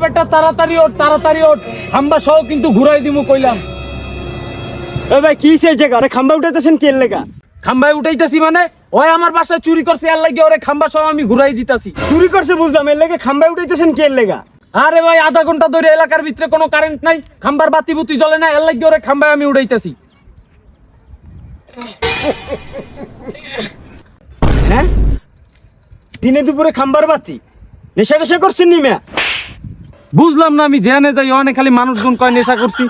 বেটা, তাড়াতাড়ি ওঠ তাড়াতাড়ি ওঠ। খাম্বা সহ কিন্তু ঘুরাই দিমু কইলাম। এ ভাই, কি সেই জায়গা? আরে খাম্বা উঠাইতেছেন লেগা? খাম্বায় উঠাইতাছি মানে? ওই আমার বাসায় চুরি করছে লাগে ওরে খাম্বা সহ আমি ঘুরাই চুরি করছে বুঝলাম, এর উঠাইতেছেন লেগা? আরে ভাই, আধা ঘণ্টা ধরে এলাকার ভিতরে কোনো কারেন্ট নাই, খাম্বার বাতি বুতি জ্বলে না, এর লাগে ওরে খাম্বায় আমি উড়াইতাছি হ্যাঁ? দিনে দুপুরে খাম্বার বাতি? নেশা টেশা করছেন নি মেয়া? বুঝলাম না আমি জেনে যাই অনেক খালি মানুষজন কয় নেশা করছি।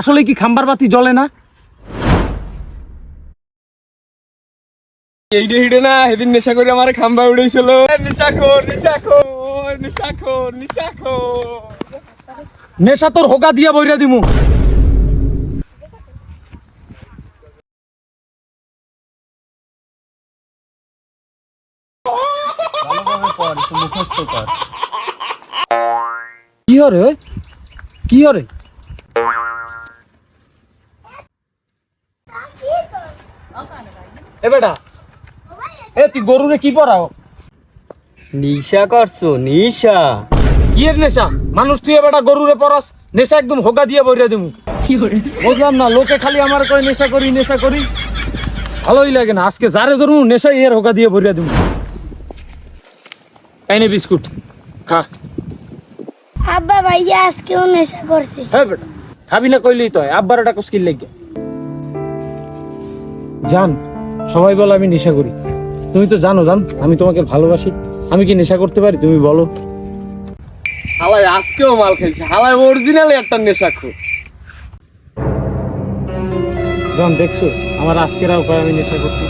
আসলে কি খাম্বার বাতি জ্বলে না? এইডে হিডে না সেদিন নেশা করে আমার খাম্বা উড়েছিল নেশা খোর নেশা খোর নেশা খোর নেশা খোর। নেশা তোর হোগা দিয়া বইরা দিমু। কি হরে কি হরে এ বেটা এ তুই গরুরে কি পড়াও নিশা করছ নিশা? কি এর নেশা? মানুষ তুই এ বেটা গরুরে পড়াস নেশা একদম হোগা দিয়ে বইরা দিমু। বুঝলাম না লোকে খালি আমার কয় নেশা করি নেশা করি। ভালোই লাগে না আজকে যারে ধরুন নেশা এর হোগা দিয়ে ভরিয়া দিমু। কাইনে বিস্কুট খা। আব্বা ভাইয়া আজকেও নেশা করছে। হ্যাঁ বেটা খাবি না কইলেই তো আব্বার ওটা কুস্কির লেগে। জান সবাই বলে আমি নেশা করি। তুমি তো জানো জান আমি তোমাকে ভালোবাসি। আমি কি নেশা করতে পারি তুমি বলো। হালাই আজকেও মাল খেলছে হালাই অরিজিনাল একটা নেশা খুব। জান দেখছ আমার আজকের উপায় আমি নেশা করছি